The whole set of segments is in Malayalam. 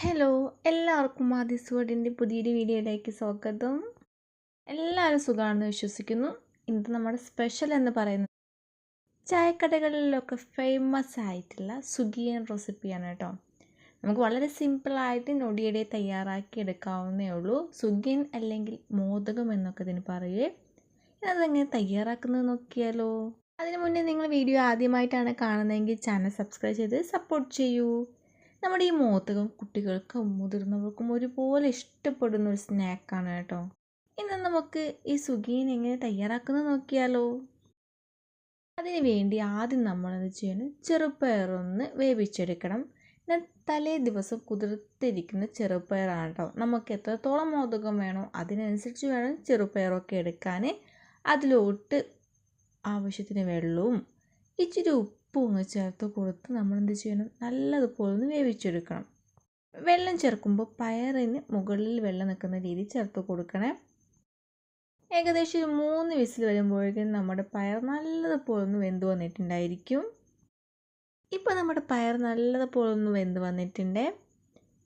ഹലോ എല്ലാവർക്കും ആദിസ് വേർഡിന്റെ പുതിയൊരു വീഡിയോയിലേക്ക് സ്വാഗതം. എല്ലാവരും സുഖമാണെന്ന് വിശ്വസിക്കുന്നു. ഇന്ന് നമ്മുടെ സ്പെഷ്യൽ എന്ന് പറയുന്നത് ചായക്കടകളിലൊക്കെ ഫേമസ് ആയിട്ടുള്ള സുഗിയൻ റെസിപ്പിയാണ് കേട്ടോ. നമുക്ക് വളരെ സിമ്പിളായിട്ട് നൊടിയടെ തയ്യാറാക്കി എടുക്കാവുന്നേ ഉള്ളൂ. സുഗിയൻ അല്ലെങ്കിൽ മോദകം എന്നൊക്കെ ഇതിന് പറയുകയെ അതെങ്ങനെ തയ്യാറാക്കുന്നത് നോക്കിയാലോ? അതിനു മുന്നേ നിങ്ങൾ വീഡിയോ ആദ്യമായിട്ടാണ് കാണുന്നതെങ്കിൽ ചാനൽ സബ്സ്ക്രൈബ് ചെയ്ത് സപ്പോർട്ട് ചെയ്യൂ. നമ്മുടെ ഈ മോദകം കുട്ടികൾക്കും മുതിർന്നവർക്കും ഒരുപോലെ ഇഷ്ടപ്പെടുന്ന ഒരു സ്നാക്കാണ് കേട്ടോ. ഇന്ന് നമുക്ക് ഈ സുഗീനെ എങ്ങനെ തയ്യാറാക്കുന്നത് നോക്കിയാലോ? അതിന് വേണ്ടി ആദ്യം നമ്മൾ എന്ത് ചെയ്യണം? ചെറുപ്പയറൊന്ന് വേവിച്ചെടുക്കണം. ഞാൻ തലേ ദിവസം കുതിർത്തിരിക്കുന്ന ചെറുപ്പയറാണ് കേട്ടോ. നമുക്ക് എത്രത്തോളം മോദകം വേണോ അതിനനുസരിച്ച് വേണം ചെറുപ്പയറൊക്കെ എടുക്കാൻ അതിലോട്ട് ആവശ്യത്തിന് വെള്ളവും ഇച്ചിരി ഉപ്പും ഒന്ന് ചേർത്ത് കൊടുത്ത് നമ്മൾ എന്ത് ചെയ്യണം? നല്ലതുപോലെ ഒന്ന് വേവിച്ചെടുക്കണം. വെള്ളം ചേർക്കുമ്പോൾ പയറിന് മുകളിൽ വെള്ളം നിൽക്കുന്ന രീതി ചേർത്ത് കൊടുക്കണേ. ഏകദേശം ഒരു മൂന്ന് വിസിൽ വരുമ്പോഴേക്കും നമ്മുടെ പയർ നല്ലതുപോലെ ഒന്ന് വെന്ത് വന്നിട്ടുണ്ടായിരിക്കും. ഇപ്പോൾ നമ്മുടെ പയർ നല്ലതുപോലെ ഒന്ന് വെന്ത് വന്നിട്ടുണ്ട്.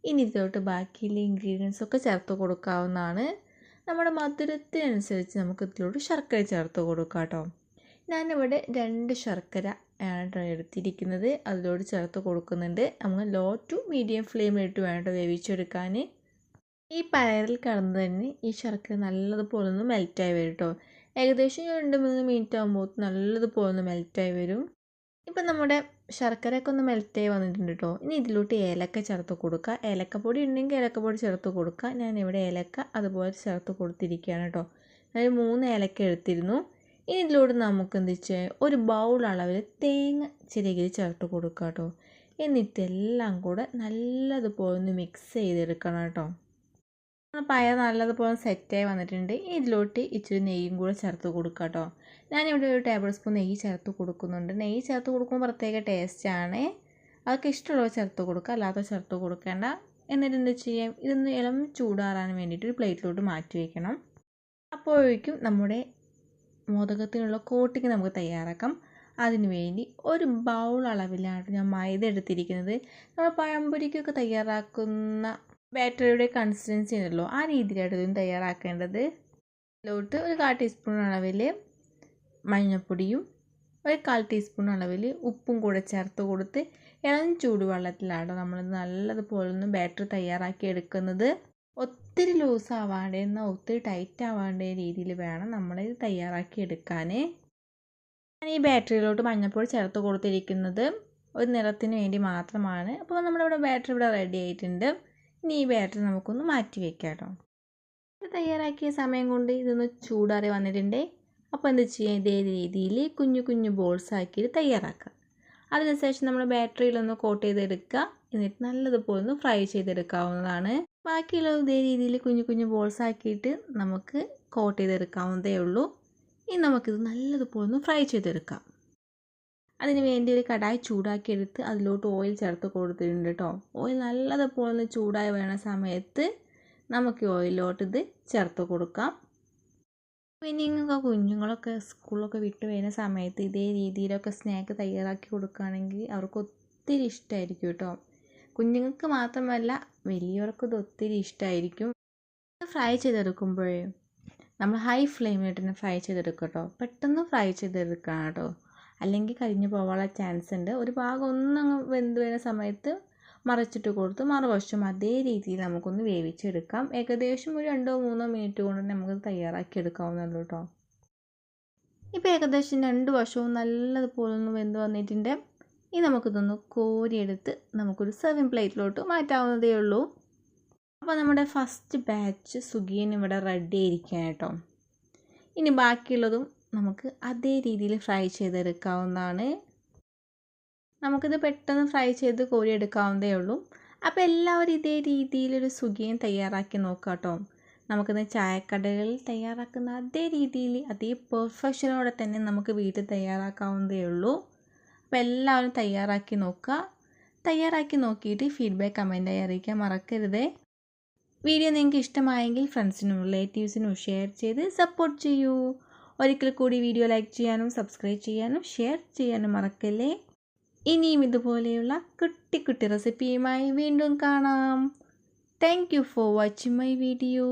ഇനി ഇതിലോട്ട് ബാക്കിയുള്ള ഇൻഗ്രീഡിയൻസ് ഒക്കെ ചേർത്ത് കൊടുക്കാവുന്നതാണ്. നമ്മുടെ മധുരത്തിനനുസരിച്ച് നമുക്ക് ഇതിലോട്ട് ശർക്കര ചേർത്ത് കൊടുക്കാം കേട്ടോ. ഞാനിവിടെ രണ്ട് ശർക്കര ആണ് എടുത്തിരിക്കുന്നത് അതിലോട് ചേർത്ത് കൊടുക്കുന്നുണ്ട്. നമ്മൾ ലോ ടു മീഡിയം ഫ്ലെയിമിലിട്ട് വേണ്ട വേവിച്ചെടുക്കാൻ ഈ പയറിൽ കടന്ന് തന്നെ ഈ ശർക്കര നല്ലതുപോലെ ഒന്ന് മെൽറ്റായി വരും കേട്ടോ ഏകദേശം രണ്ട് മൂന്ന് മിനിറ്റ് ആകുമ്പോൾ നല്ലതുപോലെ ഒന്ന് മെൽറ്റായി വരും. ഇപ്പം നമ്മുടെ ശർക്കരയൊക്കെ ഒന്ന് മെൽറ്റായി വന്നിട്ടുണ്ട് കേട്ടോ ഇനി ഇതിലോട്ട് ഏലക്ക ചേർത്ത് കൊടുക്കുക. ഏലക്കപ്പൊടി ഉണ്ടെങ്കിൽ ഏലക്കപ്പൊടി ചേർത്ത് കൊടുക്കുക. ഞാൻ ഇവിടെ ഏലക്ക അതുപോലെ ചേർത്ത് കൊടുത്തിരിക്കുകയാണ് കേട്ടോ ഞാൻ മൂന്ന് ഏലക്ക എടുത്തിരുന്നു. ഇനി ഇതിലൂടെ നമുക്ക് എന്ത് വെച്ചാൽ ഒരു ബൗൾ അളവിൽ തേങ്ങ ചിരകിൽ ചേർത്ത് കൊടുക്കുക കേട്ടോ എന്നിട്ട് എല്ലാം കൂടെ നല്ലതുപോലെ ഒന്ന് മിക്സ് ചെയ്തെടുക്കണം കേട്ടോ. പയർ നല്ലതുപോലെ സെറ്റായി വന്നിട്ടുണ്ട്. ഇതിലോട്ട് ഇച്ചിരി നെയ്യും കൂടെ ചേർത്ത് കൊടുക്കുക കേട്ടോ ഞാനിവിടെ ഒരു ടേബിൾ സ്പൂൺ നെയ്യ് ചേർത്ത് കൊടുക്കുന്നുണ്ട്. നെയ്യ് ചേർത്ത് കൊടുക്കുമ്പോൾ പ്രത്യേക ടേസ്റ്റാണ് അതൊക്കെ ഇഷ്ടമുള്ളവ ചേർത്ത് കൊടുക്കുക. അല്ലാത്ത ചേർത്ത് കൊടുക്കേണ്ട. എന്നിട്ട് എന്താ ചെയ്യാം? ഇതൊന്ന് ഇളം ചൂടാറാൻ വേണ്ടിയിട്ട് ഒരു പ്ലേറ്റിലോട്ട് മാറ്റി വയ്ക്കണം അപ്പോഴേക്കും നമ്മുടെ മോദകത്തിനുള്ള കോട്ടിങ് നമുക്ക് തയ്യാറാക്കാം. അതിന് വേണ്ടി ഒരു ബൗൾ അളവിലാണ് ഞാൻ മൈദ എടുത്തിരിക്കുന്നത്. നമ്മൾ പഴംപൊരിക്കൊക്കെ തയ്യാറാക്കുന്ന ബാറ്ററിയുടെ കൺസിസ്റ്റൻസി ഉണ്ടല്ലോ ആ രീതിയിലാണ് ഇതും തയ്യാറാക്കേണ്ടത്. ഇതിലോട്ട് ഒരു കാൽ ടീസ്പൂൺ അളവിൽ മഞ്ഞൾപ്പൊടിയും ഒരു കാൽ ടീസ്പൂൺ അളവിൽ ഉപ്പും കൂടെ ചേർത്ത് കൊടുത്ത് ഇളം ചൂടുവെള്ളത്തിലാണ് നമ്മൾ നല്ലതുപോലെ ഒന്ന് ബാറ്ററി തയ്യാറാക്കി എടുക്കുന്നത്. ഒത്തിരി ലൂസ് ആവാണ്ട് ഒത്തിരി ടൈറ്റ് ആവാണ്ട രീതിയിൽ വേണം നമ്മൾ ഇത് തയ്യാറാക്കി എടുക്കാൻ ഞാൻ ഈ ബാറ്ററിയിലോട്ട് മഞ്ഞൾപ്പൊടി ചേർത്ത് കൊടുത്തിരിക്കുന്നത് ഒരു നിറത്തിന് വേണ്ടി മാത്രമാണ്. അപ്പോൾ നമ്മുടെ ബാറ്ററി ഇവിടെ റെഡി ആയിട്ടുണ്ട്. ഇനി ഈ ബാറ്ററി നമുക്കൊന്ന് മാറ്റി വെക്കാം ഇത് തയ്യാറാക്കിയ സമയം കൊണ്ട് ഇതൊന്ന് ചൂടാറി വന്നിട്ടുണ്ട്. അപ്പോൾ എന്ത് ചെയ്യാം? ഇതേ രീതിയിൽ കുഞ്ഞു കുഞ്ഞു ബോൾസ് ആക്കിയിട്ട് തയ്യാറാക്കാം. അതിനുശേഷം നമ്മൾ ബാറ്ററിയിലൊന്ന് കോട്ട് ചെയ്തെടുക്കുക. എന്നിട്ട് നല്ലതുപോലെ ഒന്ന് ഫ്രൈ ചെയ്തെടുക്കാവുന്നതാണ്. ബാക്കിയുള്ളത് ഇതേ രീതിയിൽ കുഞ്ഞു കുഞ്ഞു ബോൾസ് ആക്കിയിട്ട് നമുക്ക് കോട്ട് ചെയ്തെടുക്കാവുന്നതേ ഉള്ളൂ. ഇനി നമുക്കിത് നല്ലതുപോലെ ഒന്ന് ഫ്രൈ ചെയ്തെടുക്കാം. അതിന് വേണ്ടി ഒരു കടായി ചൂടാക്കി എടുത്ത് അതിലോട്ട് ഓയിൽ ചേർത്ത് കൊടുത്തിട്ടുണ്ട് കേട്ടോ ഓയിൽ നല്ലതുപോലെ ഒന്ന് ചൂടായി വേണ സമയത്ത് നമുക്ക് ഓയിലോട്ട് ഇത് ചേർത്ത് കൊടുക്കാം. ഇങ്ങൊക്കെ കുഞ്ഞുങ്ങളൊക്കെ സ്കൂളൊക്കെ വിട്ട് വരുന്ന സമയത്ത് ഇതേ രീതിയിലൊക്കെ സ്നാക്ക് തയ്യാറാക്കി കൊടുക്കുകയാണെങ്കിൽ അവർക്ക് ഒത്തിരി ഇഷ്ടമായിരിക്കും കേട്ടോ കുഞ്ഞുങ്ങൾക്ക് മാത്രമല്ല വലിയവർക്കും ഇത് ഒത്തിരി ഇഷ്ടമായിരിക്കും ഫ്രൈ ചെയ്തെടുക്കുമ്പോഴേ നമ്മൾ ഹൈ ഫ്ലെയിമിൽ തന്നെ ഫ്രൈ ചെയ്തെടുക്കും കേട്ടോ പെട്ടെന്ന് ഫ്രൈ ചെയ്തെടുക്കണം കേട്ടോ അല്ലെങ്കിൽ കരിഞ്ഞു പോകാനുള്ള ചാൻസ് ഉണ്ട്. ഒരു ഭാഗം ഒന്നങ്ങ് വെന്ത് വരുന്ന സമയത്ത് മറച്ചിട്ട് കൊടുത്ത് മറുവശം അതേ രീതിയിൽ നമുക്കൊന്ന് വേവിച്ചെടുക്കാം. ഏകദേശം ഒരു രണ്ടോ മൂന്നോ മിനിറ്റ് കൊണ്ട് നമുക്ക് തയ്യാറാക്കി എടുക്കാവുന്നുള്ളൂ കേട്ടോ ഇപ്പോൾ ഏകദേശം രണ്ട് വശവും നല്ലതുപോലെ ഒന്ന് വെന്ത് വന്നിട്ടുണ്ട്. ഇനി നമുക്കിതൊന്ന് കോരിയെടുത്ത് നമുക്കൊരു സെർവിങ് പ്ലേറ്റിലോട്ട് മാറ്റാവുന്നതേ ഉള്ളൂ. അപ്പോൾ നമ്മുടെ ഫസ്റ്റ് ബാച്ച് സുഗിയൻ ഇവിടെ റെഡി ആയിരിക്കുകയാണ് കേട്ടോ. ഇനി ബാക്കിയുള്ളതും നമുക്ക് അതേ രീതിയിൽ ഫ്രൈ ചെയ്തെടുക്കാവുന്നതാണ്. നമുക്കിത് പെട്ടെന്ന് ഫ്രൈ ചെയ്ത് കോരിയെടുക്കാവുന്നതേ ഉള്ളൂ. അപ്പോൾ എല്ലാവരും ഇതേ രീതിയിലൊരു സുഗീൻ തയ്യാറാക്കി നോക്കാം കേട്ടോ. നമുക്കിന്ന് ചായക്കടകളിൽ തയ്യാറാക്കുന്ന അതേ രീതിയിൽ അതേ പെർഫെക്ഷനോടെ തന്നെ നമുക്ക് വീട്ടിൽ തയ്യാറാക്കാവുന്നതേ ഉള്ളൂ. അപ്പോൾ എല്ലാവരും തയ്യാറാക്കി നോക്കുക. തയ്യാറാക്കി നോക്കിയിട്ട് ഫീഡ്ബാക്ക് കമന്റായി അറിയിക്കാൻ മറക്കരുത്. വീഡിയോ നിങ്ങൾക്ക് ഇഷ്ടമായെങ്കിൽ ഫ്രണ്ട്സിനും റിലേറ്റീവ്സിനും ഷെയർ ചെയ്ത് സപ്പോർട്ട് ചെയ്യൂ. ഒരിക്കൽ കൂടി വീഡിയോ ലൈക്ക് ചെയ്യാനും സബ്സ്ക്രൈബ് ചെയ്യാനും ഷെയർ ചെയ്യാനും മറക്കല്ലേ? ഇനിയും ഇതുപോലെയുള്ള കുട്ടി കുട്ടി റെസിപ്പിയുമായി വീണ്ടും കാണാം. Thank you for watching my video